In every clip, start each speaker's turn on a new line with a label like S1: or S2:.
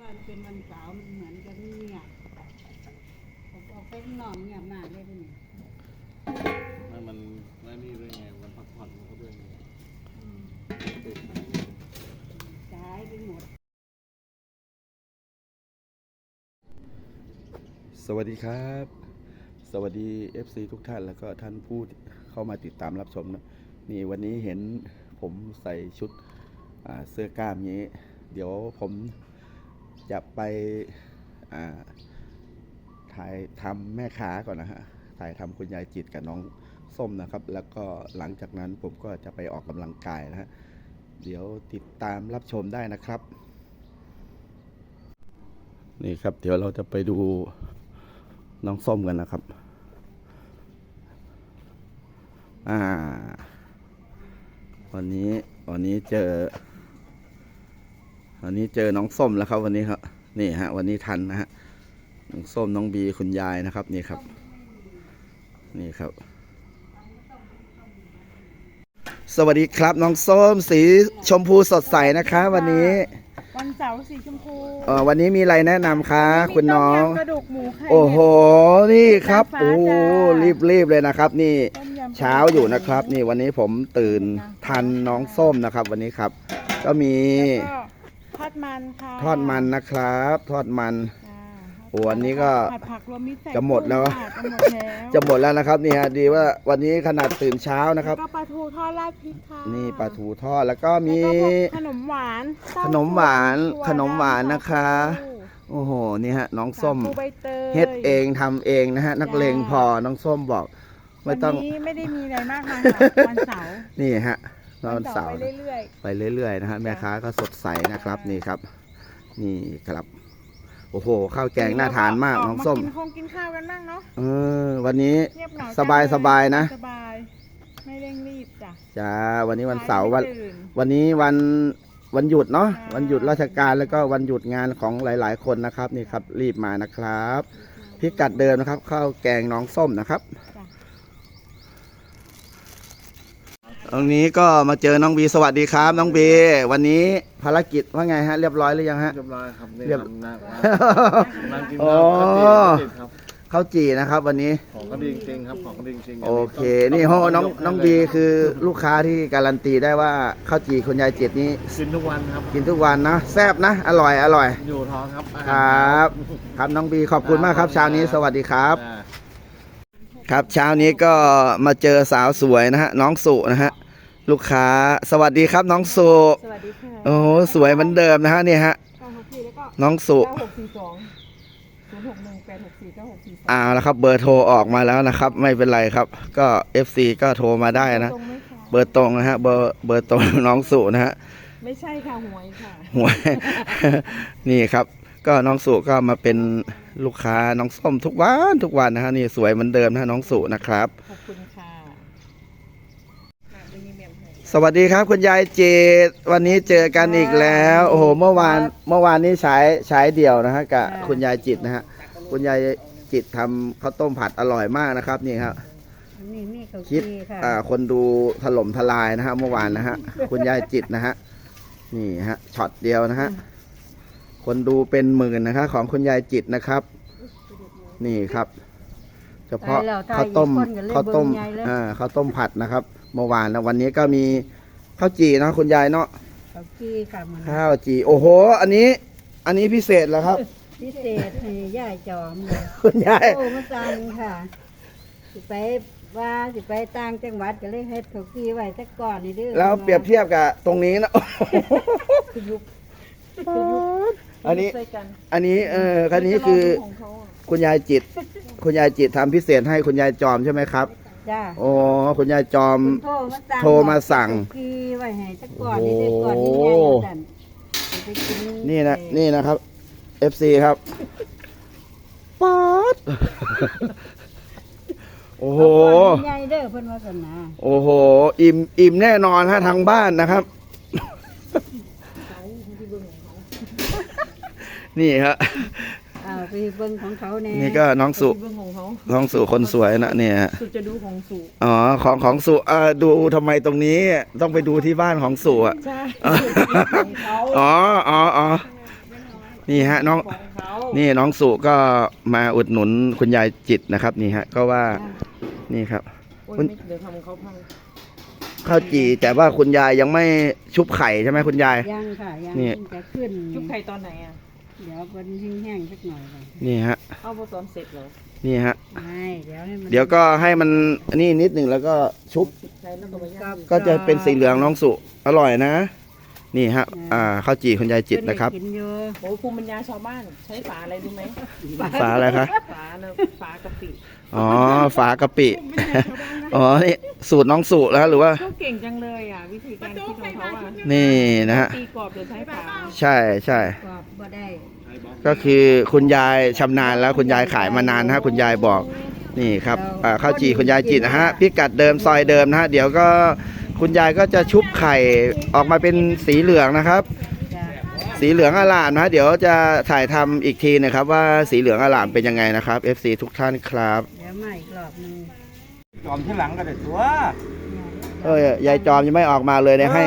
S1: ว่าเป็นวันเสาร์มันเหมือนกันเงียบผมออกไปข้างนอกเงียบมากเลยที่นี่
S2: ไม่มันไม่นี่ด้วยไงวันพักผ่อนมันก็ด้วยไง
S1: ใช้ไปหมด
S3: สวัสดีครับ สวัสดี FC ทุกท่านแล้วก็ท่านผู้เข้ามาติดตามรับชมนะนี่วันนี้เห็นผมใส่ชุดอ่าเสื้อกล้ามนี้ เดี๋ยวผม จะไปถ่ายทำแม่ค้าก่อนนะฮะถ่ายทำคุณยายจิตกับน้องส้มนะครับ แล้วก็หลังจากนั้นผมก็จะไปออกกำลังกายนะฮะเดี๋ยวติดตามรับชมได้นะครับ นี่ครับ เดี๋ยวเราจะไปดูน้องส้มกันนะครับ อ่า วันนี้วันนี้เจอ วันนี้เจอน้องส้มแล้วครับวันนี้ครับนี่ฮะ วันนี้ทันนะฮะน้องส้มน้องบีคุณยายนะครับ นี่ครับ นี่ครับ สวัสดีครับ น้องส้มสีชมพูสดใสนะคะ วันนี้
S4: วันเสาร์สีชมพู
S3: เอ่อวันนี้มีอะไรแนะนำคะคุณน้อง
S4: มีต้มยำกระดูกหมูไข่
S3: โอ้โห นี่ครับ
S4: ฟ้า
S3: โอ้โห
S4: จ้า
S3: รีบรีบเลยนะครับ นี่
S4: ต้มยำ
S3: เช้าอยู่นะครับ นี่วันนี้ผมตื่นทันน้องส้มนะครับ วันนี้ครับ ก็มี
S4: แล้วก็ ทอดมันค่ะ
S3: ทอดมันนะครับ ทอดมัน
S4: จ้า
S3: โอ้วันนี้ก็
S4: ผัดผักรวมมิตรใส่
S3: จะหมดแล้ว
S4: กุ้งค่ะจะหมดแล้ว
S3: จะหมดแล้วนะครับนี่ฮะดีว่าวันนี้ขนาดตื่นเช้านะครับ
S4: แล้วก็ปลาทูทอดราดพริกค่ะ
S3: นี่ปลาทูทอดแล้วก็มี
S4: แล้วก็พวกขนมหวานเต้
S3: ขนมหวาน
S4: ถั่
S3: ขนมหวานนะคะ
S4: สาคู
S3: โอ้โหนี่ฮะน้องส้ม
S4: สาคูใบเตย
S3: เฮ็ดเองทำเองนะฮะนักเลงพอน้องส้มบอก ไม่ต้อง
S4: วันนี้ไม่ได้มีอะไรมากมายค่ะ วันเสาร์
S3: นี่ฮะ วันเสาร์
S4: ไปเรื่อย
S3: ไปเรื่อยๆนะฮะแม่ค้าก็สดใสนะครับนี่ครับ นี่ครับ โอ้โหข้าว
S4: ๆ
S3: แกงน่าทานมาก
S4: อ
S3: น้องส้ม
S4: กินคงกินข้าวกันบ้างเนาะ
S3: เออวันนี้
S4: เงียบเหงา
S3: สบาย
S4: จังเล
S3: สบายนะ
S4: สบายไม่เร่งรีบจ้ะ
S3: จ้าวันนี้วันเสาร์วัน
S4: ไม่ตื่น
S3: วันนี้วันวันหยุดเนาะ
S4: ค่ะ
S3: วันหยุดราชการแล้วก็วันหยุดงานของหลาย ๆ คนนะครับ นี่ครับรีบมานะครับ พิกัดเดิมนะครับข้าวแกงน้องส้มนะครับ
S4: จ้ะ
S3: ตรงนี้ก็มาเจอน้องบีสวัสดีครับ น้องบีวันนี้ภารกิจว่าไงฮะ เรียบร้อยหรือยังฮะ
S2: เรียบร้อยครับนี่
S3: เรียบ
S2: ทำนั่งนั่งกิน
S3: โอ้
S2: ข้าวก็ดีครับ
S3: ข้าวจี่นะครับ วันนี้
S2: ของก็ดีจริงๆครับของก็ดีจริงๆ
S3: โอเค นี่โหน้องน้องบีคือลูกค้าที่การันตีได้ว่าข้าวจี่คุณยายเจ็ดนี้
S2: กินทุกวันครับ
S3: กินทุกวันนะแซ่บนะ อร่อยอร่อย
S2: อยู่ท้องครับอา
S3: ค
S2: หา
S3: รับ ครับน้องบีขอบคุณมากครับเช้านี้สวัสดีครับ
S2: อ่า
S3: ครับเช้านี้ก็มาเจอสาวสวยนะฮะน้องสุนะฮะลูกค้าสวัสดีครับน้องสุ
S4: สวัสดีค่ะ
S3: โอ้โหสวยเหมือนเดิมนะฮะเนี่ยฮะ
S4: เก้าหกสี่แล้วก็
S3: น้องสุ
S4: เก้าหกสี่สองศูนย์หกหนึ่งแปดหกสี่เก้าหกสี่สอง
S3: เอาละครับเบอร์โทรออกมาแล้วนะครับ ไม่เป็นไรครับ ก็ FC ก็โทรมาได้นะ
S4: ตรงไหมคะ
S3: เบอร์ตรงนะฮะเบอร์เบอร์ตรงน้องสุนะฮะ
S4: ไม่ใช่ค่ะหวยค่ะ
S3: หวย นี่ครับ ก็น้องสุก็มาเป็น ลูกค้าน้องส้มทุกวันทุกวันนะฮะนี่สวยเหมือนเดิมนะฮะน้องสุนะครับ
S4: ขอบคุณค่ะมาเป็นยังไงให้
S3: สวัสดีครับ คุณยายเจตวันนี้เจอกันอีกแล้ว โอ้โหเมื่อวานเมื่อวานนี้ใช้ใช้เดี่ยวนะฮะกับคุณยายจิตนะฮะคุณยายจิตทำข้าวต้มผัดอร่อยมากนะครับ นี่ครับ
S1: นี่นี่เขา
S3: คิด
S1: จีค่ะ
S3: อ่าคนดูถล่มทลายนะฮะเมื่อวานนะฮะคุณยายจิตนะฮะนี่ฮะช็อตเดียวนะฮะ คนดูเป็นหมื่นนะคะของคุณยายจิตนะครับ นี่ครับ เฉพาะ
S1: ตยแล้วตย
S3: ข้าวต้ม
S1: อีกคนก็เลย
S3: ข้าวต้ม
S1: เบิ่งใหญ่เลย
S3: อ่าข้าวต้มผัดนะครับเมื่อวานแล้ววันนี้ก็มีข้าวจี่เนาะคุณยายเนาะ
S1: เขาจีค่ะมัน
S3: ข้าวจี่โอ้โห อันนี้ อันนี้พิเศษแล้วครับ
S1: พิเศษให้ย่ายจอมเลย
S3: คุณยาย
S1: โอ้มาสั่งค่ะ สิไปว่าสิไปต่างจังหวัดก็เลยเฮ็ดเขาจีไว้สักก่อนนี่เด้อ
S3: แล้วเปรียบเทียบกับตรงนี้นะ
S4: คือยุค
S3: อั นนี้
S4: ใส่กัน
S3: อันนี้เออคันนี้คือ
S4: ของเขาอะ
S3: คุณยายจิต คุณยายจิตทำพิเศษให้คุณยายจอมใช่ไหมครับ
S1: จ้า
S3: โอ้คุณยายจอม
S1: โทรมาสั่ง
S3: โทรมาสั่ง
S1: บอกจีไว้ให้สักก่อนนี่เด้อก่อนนี่ใหญ่สั่นไปกิ
S3: นี่นะ นี่นะครับ FC ครับป๊าดโอ้โห
S1: ก่อนนี่ใหญ่เด้อเพิ่นว่าซั่นนะ
S3: โอ้โห อิ่ม อิ่มแน่นอนฮะทางบ้านนะครับ นี่ฮะ
S1: เอาไปเบิ่งของเขาแน่
S3: นี่ก็น้องสุ
S4: เบื้องของเขา
S3: น้องสุคนสวยนะเนี่ยฮะ
S4: สุจะดูของสุ
S3: อ๋อของของสุเอ่อดูทำไมตรงนี้ต้องไปดูที่บ้านของสุอะ
S4: ใช่
S3: อ๋ออ๋ออ๋อนี่ฮะน้อง
S4: ของเขา
S3: นี่น้องสุก็มาอุดหนุนคุณยายจิตนะครับ นี่ฮะ ก็ว่านี่ครับ
S4: โอ้ย
S3: คุณ
S4: ไม่เดี๋ยวทำเขาพัง
S3: ข้าวจีแต่ว่าคุณยายยังไม่ชุบไข่ใช่ไหมคุณยาย
S1: ยังค่ะยัง
S3: นี่
S1: เพิ่งจะขึ้น
S4: ยุบไข่ตอนไหนอะ
S1: เดี๋ยวมันแห้งๆสักหน่อยก่อน
S3: นี่ฮะ
S4: เอาพอตอนเสร็จเหรอ
S3: นี่ฮะ
S1: ไม่เดี๋ยวให้มัน
S3: เดี๋ยวก็ให้มันนี่นิดหนึ่งแล้วก็ชุบ
S4: ใส่แล้วก็มาย่าง
S3: ก็จะเป็นสีเหลืองน้องสุอร่อยนะ นี่ฮะ อ่าข้าวจีคุณยายจิตนะครับ
S1: เพิ่งได้กินอยู่
S4: โอ้ภูมิปัญญาชาวบ้าน ใช้ฝาอะไรรู้ไหม
S3: ฝาอะไรคะ
S4: ฝาเนอะฝากะปิ
S3: อ๋อ ฝากะปิ อ๋อ นี่สูตรน้องสุแล้วหรือว่า
S4: เขาเก่งจังเลยอะ วิธีการคิดของเขาอะ
S3: นี่นะฮะ
S4: ตีกรอบจะใช้ฝา
S3: ใช่ใช่
S1: กรอบบ่ได้
S3: ก็คือคุณยายชำนาญแล้วคุณยายขายมานานนะฮะคุณยายบอกนี่ครับอ่าข้าวจี่คุณยายจิตนะฮะพิกัดเดิมซอยเดิมนะฮะเดี๋ยวก็คุณยายก็จะชุบไข่ออกมาเป็นสีเหลืองนะครับ
S1: จ้ะ
S3: สีเหลืองอลามนะฮะเดี๋ยวจะถ่ายทำอีกทีนะครับว่าสีเหลืองอลามเป็นยังไงนะครับ FC ทุกท่านครับ
S1: เดี๋ยวมาอีกรอบหนึง
S2: จอมที่หลังก็ได้ตัว
S3: เอ้ยยายจอมยังไม่ออกมาเลยเนี่ยให้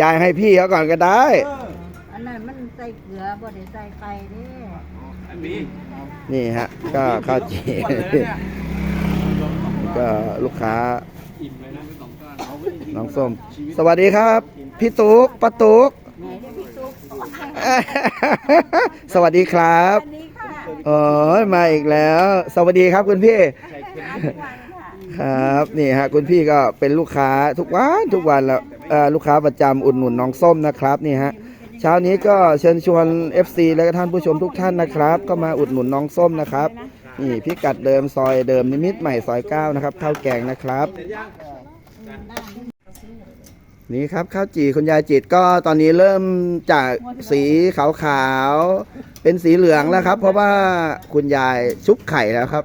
S3: ยายให้พี่เขาก่อนก็ได้
S1: อันนั้นมันใส่เกลือบ่ได้ใส่ไข่เด้
S2: อันนี้
S3: นี่ฮะ ก็ข้าวจี
S2: วันเลยเนี่ย
S3: ก็ลูกค้า
S2: อิ่มเลยนะไม่ต้องการเอาไว้จริงๆ
S3: น้องส้ม สวัสดีครับ พี่ตุ๊กป้าตุ๊ก
S1: ไหนเด้อพี่ตุ๊ก
S3: สวัสดีครับ
S1: อันนี้ค่ะ
S3: โอ้ยมาอีกแล้ว สวัสดีครับคุณพี่ค ครับ นี่ฮะคุณพี่ก็เป็นลูกค้าทุกวันทุกวันแล้วลูกค้าประจำอุดหนุนน้องส้มนะครับนี่ฮะเช้านี้ก็เชิญชวน FC และก็ท่านผู้ชมทุกท่านนะครับ ก็มาอุดหนุนน้องส้มนะครับนี่พิกัดเดิมซอยเดิมนิมิตใหม่ซอย9นะครับข้าวแกงนะครับ นี่ครับข้าวจี่คุณยายจิตก็ตอนนี้เริ่มจากสีขาวๆเป็นสีเหลืองแล้วครับ เพราะว่าคุณยายชุบไข่แล้วครับ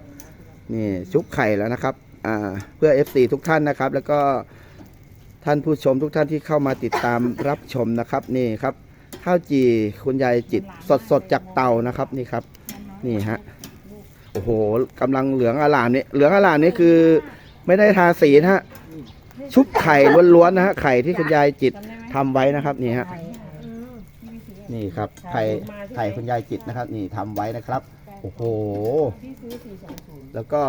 S3: นี่ชุบไข่แล้วนะครับ เพื่อ FC ทุกท่านนะครับ แล้วก็ท่านผู้ชมทุกท่านที่เข้ามาติดตามรับชมนะครับนี่ครับ ข้าวจี่คุณยายจิตสดๆจากเตานะครับนี่ครับ นี่ฮะโอ้โหกำลังเหลืองอลามนี่เหลืองอลามนี่คือไม่ได้ทาสีนะฮะชุบไข่ล้วนๆนะฮะไข่ที่คุณยายจิตทำไว้นะครับนี่ฮะนี่ครับไข่ไข่คุณยายจิตนะครับ นี่ทำไว้นะครับ โอ้โห
S4: ที่ซื้อสี่สองศูนย์
S3: แล้วก็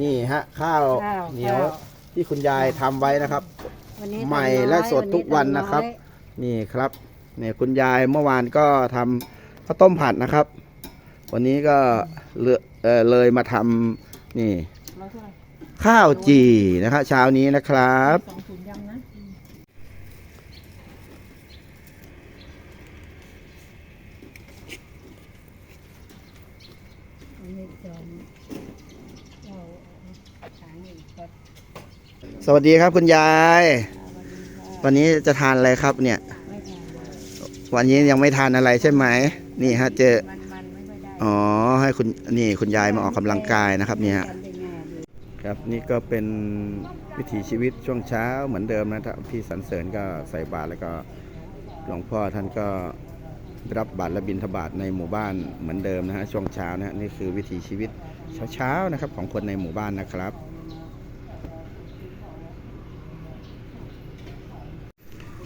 S3: นี่ฮะ ข้าว
S1: ข้าว
S3: เหนียว
S1: ข้าว
S3: ที่คุณยายทำไว้นะครับ
S1: วันนี้
S3: ใหม่
S1: ทำน้อย
S3: และสดทุกวันนะครับ
S1: ทำอย
S3: นี่ครับเนี่ยคุณยายเมื่อวานก็ทำข้าวต้มผัดนะครับ วันนี้ก็เลอเอ่อเลยมาทำนี่
S4: ร้อยเท่าไหร่
S3: ข้าวจี่นะครับเช้านี้นะครับ
S4: สองศูนย์ยำนะ
S1: อันนี้จอมเราทางนี้ก็
S3: สวัสดีครับคุณยาย วันนี้จะทานอะไรครับเนี่ย วันนี้ยังไม่ทานอะไรใช่ไหม นี่ฮะเจอ
S1: อ๋
S3: อให้คุณนี่คุณยายมาออกกำลังกายนะครับเนี่ยครับนี่ก็เป็นวิถีชีวิตช่วงเช้าเหมือนเดิมนะครับพี่สันเสริญก็ใส่บาตรแล้วก็หลวงพ่อท่านก็รับบาตรและบิณฑบาตในหมู่บ้านเหมือนเดิมนะฮะช่วงเช้านะฮะนี่คือวิถีชีวิตเช้าๆนะครับของคนในหมู่บ้านนะครับ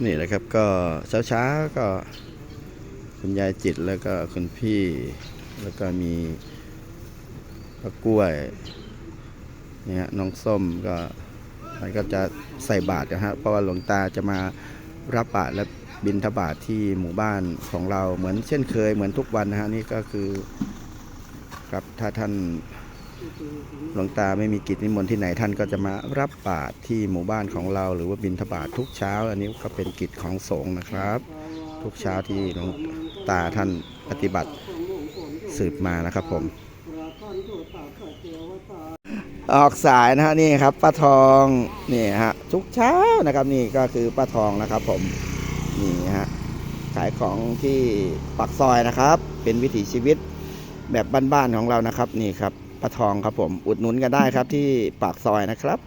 S3: นี่แหละครับก็เช้าๆก็คุณยายจิตแล้วก็คุณพี่แล้วก็มีป้ากล้วยนี่ฮะน้องส้มก็มันก็จะใส่บาตรนะฮะเพราะว่าหลวงตาจะมารับบาตรและบิณฑบาทที่หมู่บ้านของเราเหมือนเช่นเคยเหมือนทุกวันนะฮะนี่ก็คือครับถ้าท่าน หลวงตาไม่มีกิจนิมนต์ที่ไหนท่านก็จะมารับบาตรที่หมู่บ้านของเรา หรือว่าบิณฑบาตทุกเช้า อันนี้ก็เป็นกิจของสงฆ์นะครับ ทุกเช้าที่หลวงตาท่านปฏิบัติสืบมานะครับผม ออกสายนะฮะนี่ครับป้าทองนี่ฮะทุกเช้านะครับนี่ก็คือป้าทองนะครับผมนี่ฮะขายของที่ปักซอยนะครับ เป็นวิถีชีวิตแบบบ้านๆของเรานะครับนี่ครับ ป้าทองครับผม อุดหนุนกันได้ครับที่ปากซอยนะครับ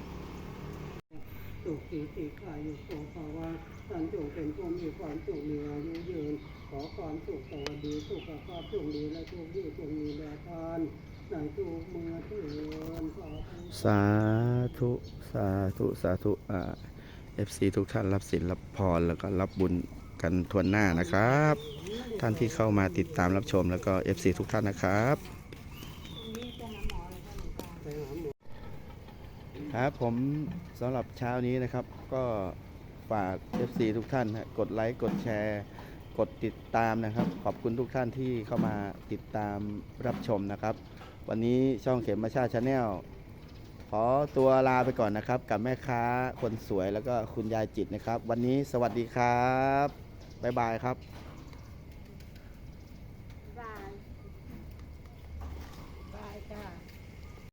S5: สุขีติขายุโกภาวะท่านจงเป็นผู้มีความสุขมีอายุยืน ขอความสุขสวัสดีสุขภาพจงดีและทุกที่จงมีแด่ท่านในทุกเมื่อเถิดสาธุ
S3: สาธุสาธุสาธุอ่าเอฟซีทุกท่านรับศีลรับพรแล้วก็รับบุญกันทวนหน้านะครับ ท่านที่เข้ามาติดตามรับชมแล้วก็ FC ทุกท่านนะครับ
S5: ไปหาหมอ
S3: ครับผมสำหรับเช้านี้นะครับ ก็ฝาก FC ทุกท่านนะกดไลค์กดแชร์ กดติดตามนะครับ ขอบคุณทุกท่านที่เข้ามาติดตามรับชมนะครับ วันนี้ช่องเข็มมาชาชาแนลขอตัวลาไปก่อนนะครับ กับแม่ค้าคนสวยแล้วก็คุณยายจิตนะครับ วันนี้สวัสดีครับ บ๊ายบายครับ